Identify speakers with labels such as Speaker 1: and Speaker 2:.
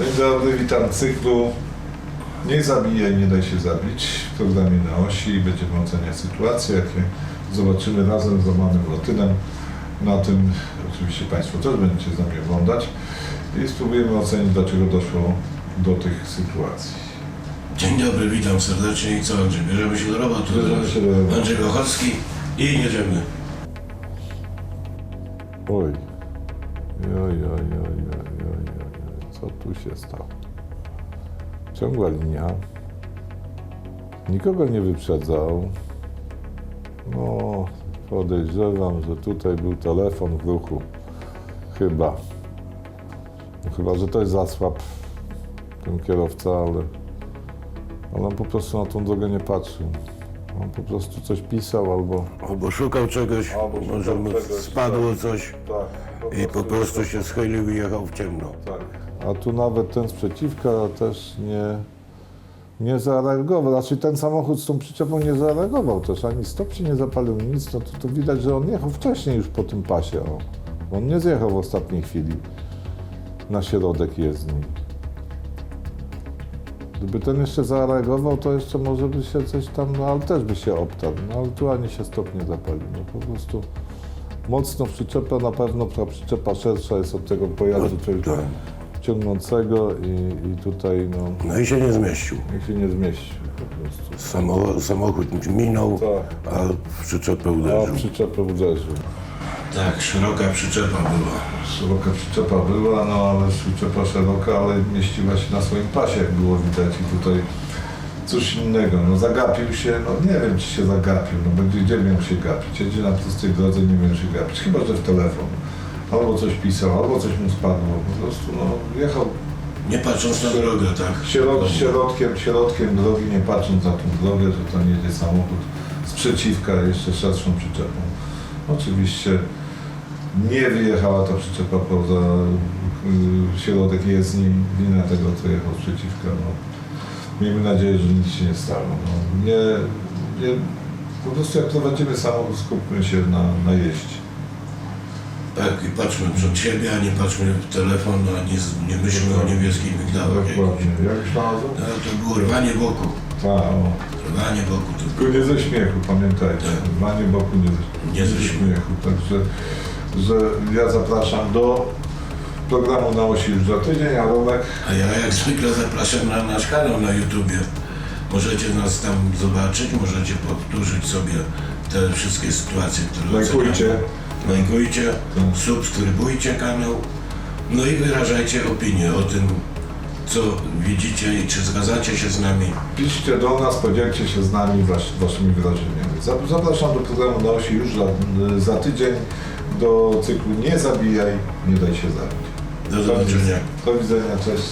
Speaker 1: Dzień dobry, witam w cyklu Nie zabijaj, nie daj się zabić w programie na osi i będziemy oceniać sytuacje, jakie zobaczymy razem z Romanem Lotynem. Na tym oczywiście Państwo też będziecie z nami oglądać i spróbujemy ocenić, dlaczego doszło do tych sytuacji.
Speaker 2: Dzień dobry, witam serdecznie i co Andrzej, bierzemy się do roboty.
Speaker 1: Bierzemy się do roboty.
Speaker 2: Andrzej Kochowski i jedziemy.
Speaker 1: Oj, oj, oj, oj, oj, oj. Co tu się stało? Ciągła linia. Nikogo nie wyprzedzał. No, podejrzewam, że tutaj był telefon w ruchu. Chyba. No, chyba, że to jest zasłab ten kierowca, ale, ale on po prostu na tą drogę nie patrzył. On po prostu coś pisał albo...
Speaker 2: Albo szukał czegoś,
Speaker 1: Albo szukał
Speaker 2: może mu
Speaker 1: czegoś,
Speaker 2: spadło coś
Speaker 1: Tak,
Speaker 2: i po prostu się schylił i jechał w ciemno.
Speaker 1: Tak. A tu nawet ten z przeciwka też nie, nie zareagował. Raczej ten samochód z tą przyczepą nie zareagował też, ani stop się nie zapalił, nic. No to, to widać, że on jechał wcześniej już po tym pasie. O. On nie zjechał w ostatniej chwili na środek jezdni. Gdyby ten jeszcze zareagował, to jeszcze może by się coś tam, no ale też by się obtarł. No ale tu ani się stop nie zapalił. No po prostu mocno w przyczepę, na pewno ta przyczepa szersza jest od tego pojazdu czyli
Speaker 2: Tak.
Speaker 1: ciągnącego i, i tutaj no,
Speaker 2: No i się nie zmieścił.
Speaker 1: nikt się nie zmieści po prostu.
Speaker 2: Samo, samochód minął,
Speaker 1: Tak.
Speaker 2: a w przyczepę
Speaker 1: A
Speaker 2: uderzył.
Speaker 1: przyczepę uderzył.
Speaker 2: Tak, szeroka przyczepa była.
Speaker 1: Szeroka przyczepa była, no ale przyczepa szeroka, ale mieściła się na swoim pasie, jak było widać i tutaj coś innego, no zagapił się, no nie wiem czy się zagapił, no będzie gdzie miał się gapić, jedzie na prostej drodze, nie miał się gapić, chyba że w telefon. Albo coś pisał, albo coś mu spadło, po prostu no jechał
Speaker 2: Nie patrząc na drogę, tak?
Speaker 1: Środ, środkiem, środkiem drogi, nie patrząc na tą drogę, że tam jedzie samochód z przeciwka, jeszcze szerszą przyczepą. Oczywiście nie wyjechała ta przyczepa poza y, środek jezdni, wina tego, co jechał przeciwka. No. Miejmy nadzieję, że nic się nie stało. No. Nie, nie, po prostu jak prowadzimy samochód, skupmy się na, na jeździe.
Speaker 2: Tak, i patrzmy przed siebie, a nie patrzmy w telefon, ani z- nie myślmy o niebieskich migdałach.
Speaker 1: Dokładnie. Jak znalazłem?
Speaker 2: No, to było rwanie boku.
Speaker 1: Tak.
Speaker 2: Rwanie boku to
Speaker 1: Tylko nie ze śmiechu, pamiętajcie.
Speaker 2: Tak.
Speaker 1: Manie boku nie ze,
Speaker 2: Nie ze
Speaker 1: śmiechu. Także że ja zapraszam do programu na osi już za tydzień, a Romek
Speaker 2: A ja jak zwykle zapraszam na nasz kanał na YouTubie. Możecie nas tam zobaczyć, możecie powtórzyć sobie te wszystkie sytuacje, które
Speaker 1: Lajkujcie.
Speaker 2: oceniamy. Lajkujcie,
Speaker 1: Tak.
Speaker 2: subskrybujcie kanał, no i wyrażajcie opinię o tym, co widzicie i czy zgadzacie się z nami.
Speaker 1: piszcie do nas, podzielcie się z nami wasz, waszymi wrażeniami. Za- Zapraszam do programu na osi już za, za tydzień do cyklu Nie zabijaj, nie daj się zabić.
Speaker 2: Do zobaczenia.
Speaker 1: Do widzenia, cześć.